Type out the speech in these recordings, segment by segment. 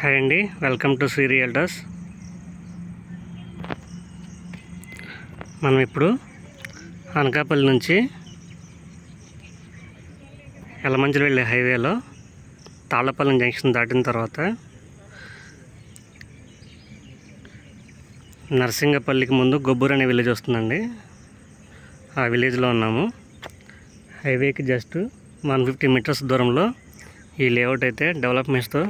Hi అండి welcome to Shri realtors మనం ఇప్పుడు అనకాపల్లి నుంచి ఎలమంచిలి వెళ్ళే హైవేలో తాళ్ళపల్లి జంక్షన్ దాటిన తర్వాత నరసింగపల్లికి ముందు గొబ్బూరు అనే విలేజ్ వస్తుందండి. ఆ విలేజ్లో ఉన్నాము. హైవేకి జస్ట్ వన్ ఫిఫ్టీ మీటర్స్ దూరంలో ఈ లేఅవుట్ అయితే డెవలప్మెంట్స్తో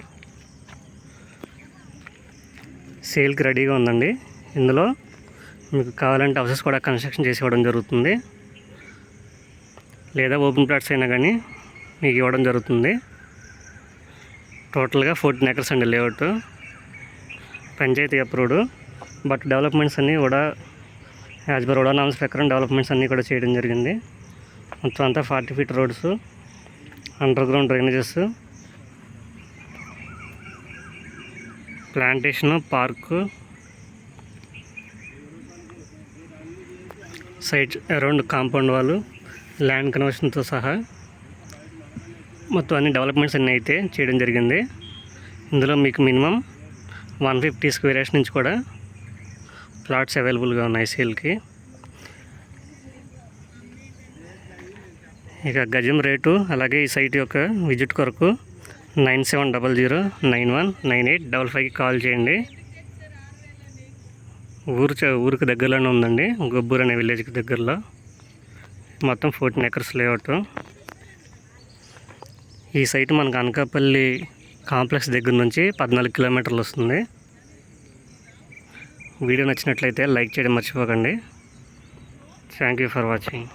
సేల్కి రెడీగా ఉందండి. ఇందులో మీకు కావాలంటే హౌసెస్ కూడా కన్స్ట్రక్షన్ చేసి ఇవ్వడం జరుగుతుంది. లేదా ఓపెన్ ప్లాట్స్ అయినా కానీ మీకు ఇవ్వడం జరుగుతుంది. టోటల్గా ఫోర్టీన్ ఎకర్స్ అండి layout. Panchayat approved but developments అన్నీ కూడా యాజ్ పర్ ఉడా నామ్స్ ప్రకారం డెవలప్మెంట్స్ అన్నీ కూడా చేయడం జరిగింది. మొత్తం అంతా forty feet roads underground drainages plantation park. Side around compound వాళ్ళు ల్యాండ్ కన్వర్షన్తో సహా. మొత్తం అన్ని డెవలప్మెంట్స్ అన్నీ అయితే చేయడం జరిగింది. ఇందులో మీకు మినిమం వన్ ఫిఫ్టీ స్క్వేర్స్ నుంచి కూడా ప్లాట్స్ అవైలబుల్గా ఉన్నాయి సేల్కి. ఇక గజం రేటు అలాగే ఈ సైట్ యొక్క విజిట్ కొరకు nine seven double zero nine one nine eight double ఫైవ్కి కాల్ చేయండి. ఊరు చ- ఊరికి దగ్గరలోనే ఉందండి. గొబ్బూర్ అనే విలేజ్కి దగ్గరలో. మొత్తం ఫోర్టీన్ ఎకర్స్ లేఅవుట్. ఈ సైట్ మనకు అనకాపల్లి కాంప్లెక్స్ దగ్గర నుంచి పద్నాలుగు కిలోమీటర్లు వస్తుంది. వీడియో నచ్చినట్లయితే లైక్ చేయడం మర్చిపోకండి. Thank you for watching